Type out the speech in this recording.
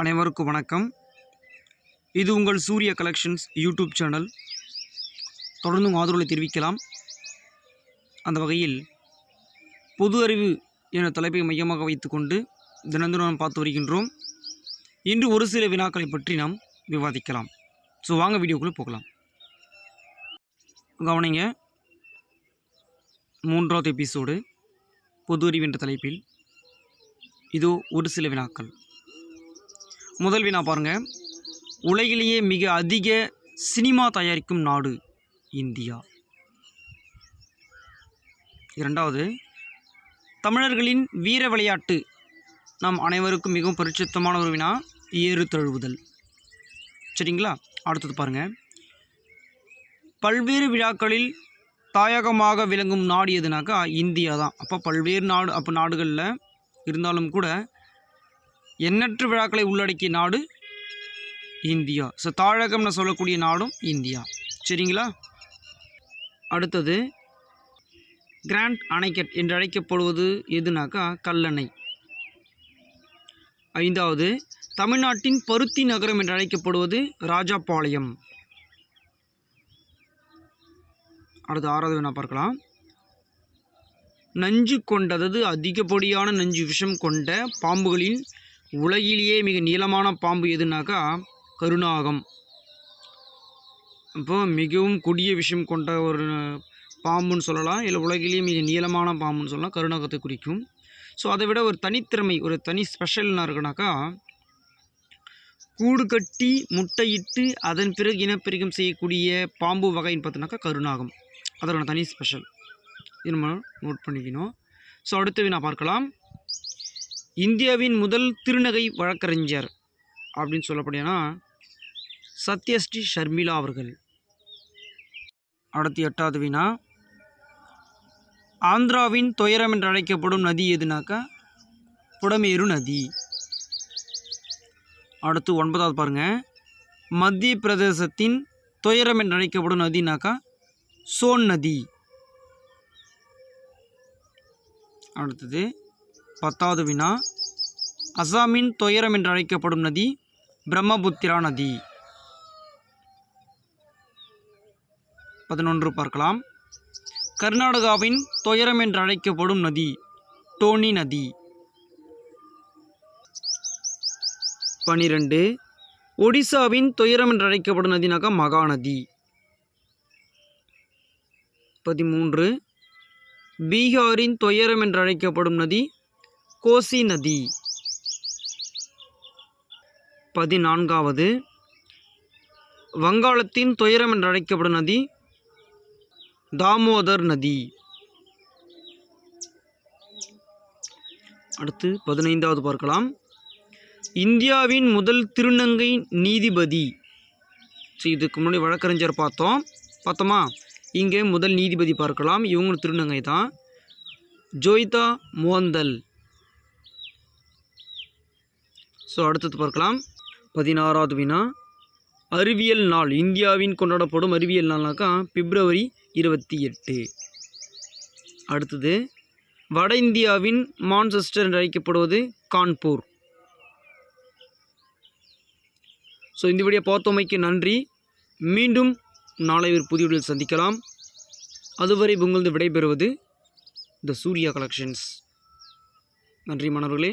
அனைவருக்கும் வணக்கம். இது உங்கள் சூரிய கலெக்ஷன்ஸ் யூடியூப் சேனல். தொடர்ந்து உங்கள் ஆதரவுகளை தெரிவிக்கலாம். அந்த வகையில் பொது அறிவு என தலைப்பை மையமாக வைத்துக்கொண்டு தினந்தோறும் நாம் பார்த்து வருகின்றோம். இன்று ஒரு சில வினாக்களை பற்றி நாம் விவாதிக்கலாம். ஸோ வாங்க வீடியோக்குள்ளே போகலாம். கவனிங்க. மூன்றாவது எபிசோடு பொது அறிவு என்ற தலைப்பில். இதோ ஒரு சில வினாக்கள். முதல் வினா பாருங்கள் உலகிலேயே மிக அதிக சினிமா தயாரிக்கும் நாடு இந்தியா. இரண்டாவது தமிழர்களின் வீர விளையாட்டு நாம் அனைவருக்கும் மிகவும் பரிசுத்தமான ஒரு வினா ஏறு தழுவுதல். சரிங்களா? அடுத்தது பாருங்கள் பல்வேறு விழாக்களில் தாயகமாக விளங்கும் நாடு எதுனாக்கா இந்தியா தான். அப்போ பல்வேறு நாடு அப்போ நாடுகளில் இருந்தாலும் கூட எண்ணற்ற விழாக்களை உள்ளடக்கிய நாடு இந்தியா. ஸோ தாழகம்னு சொல்லக்கூடிய நாடும் இந்தியா. சரிங்களா? அடுத்தது கிராண்ட் அணைக்கட் என்று அழைக்கப்படுவது எதுனாக்கா? கல்லணை. ஐந்தாவது தமிழ்நாட்டின் பருத்தி நகரம் என்று அழைக்கப்படுவது ராஜாபாளையம். அடுத்து ஆறாவது வேணா பார்க்கலாம். நஞ்சு கொண்ட அதாவது அதிகப்படியான நஞ்சு விஷம் கொண்ட பாம்புகளின் உலகிலேயே மிக நீளமான பாம்பு எதுனாக்கா கருணாகம் இப்போ மிகவும் கொடிய விஷயம் கொண்ட ஒரு பாம்புன்னு சொல்லலாம். இல்லை உலகிலேயே மிக நீளமான பாம்புன்னு சொல்லலாம். கருணாகத்தை குறிக்கும். ஸோ அதை விட ஒரு தனித்திறமை ஒரு தனி ஸ்பெஷல்னா இருக்குனாக்கா கூடு கட்டி முட்டையிட்டு அதன் பிறகு இனப்பெருக்கம் செய்யக்கூடிய பாம்பு வகைன்னு பார்த்தோன்னாக்கா கருணாகம் அதோட தனி ஸ்பெஷல். இது நம்ம நோட் பண்ணிக்கணும். ஸோ அடுத்து நான் பார்க்கலாம். இந்தியாவின் முதல் திருநகை வழக்கறிஞர் அப்படின்னு சொல்லப்படினா சத்யஸ்ரீ ஷர்மிளா அவர்கள். அடுத்து எட்டாவது வினா ஆந்திராவின் துயரம் என்று அழைக்கப்படும் நதி எதுனாக்கா? புடமேரு நதி. அடுத்து ஒன்பதாவது பாருங்கள் மத்திய பிரதேசத்தின் துயரம் என்று அழைக்கப்படும் நதினாக்கா? சோன் நதி. அடுத்தது பத்தாவது வினா. அசாமின் துயரம் என்று அழைக்கப்படும் நதி பிரம்மபுத்திரா நதி. பதினொன்று பார்க்கலாம். கர்நாடகாவின் துயரம் என்று அழைக்கப்படும் நதி டோனி நதி. பனிரெண்டு. ஒடிசாவின் துயரம் என்று அழைக்கப்படும் நதினாக்கா மகாநதி பதிமூன்று. பீகாரின் துயரம் என்று அழைக்கப்படும் நதி கோசி நதி. பதினான்காவது. வங்காளத்தின் துயரம் என்று அழைக்கப்படும் நதி தாமோதர் நதி. அடுத்து பதினைந்தாவது பார்க்கலாம். இந்தியாவின் முதல் திருநங்கை நீதிபதி. ஸோ இதுக்கு முன்னாடி வழக்கறிஞர் பார்த்தோம். பார்த்தோமா? இங்கே முதல் நீதிபதி பார்க்கலாம். இவங்களும் திருநங்கை தான் ஜோய்தா மோந்தல். ஸோ அடுத்தது பார்க்கலாம். பதினாறாவது வினா. அறிவியல் நாள். இந்தியாவின் கொண்டாடப்படும் அறிவியல் நாள்னாக்கா பிப்ரவரி இருபத்தி எட்டு. அடுத்தது வட இந்தியாவின் மான்செஸ்டர் என்று அழைக்கப்படுவது கான்பூர். ஸோ இந்த வீடியோ பார்த்தோமைக்கு நன்றி. மீண்டும் நாளை ஒரு புதிய வீடியோவில் சந்திக்கலாம். அதுவரை உங்களது விடைபெறுவது த சூர்யா கலெக்ஷன்ஸ் நன்றி மாணவர்களே.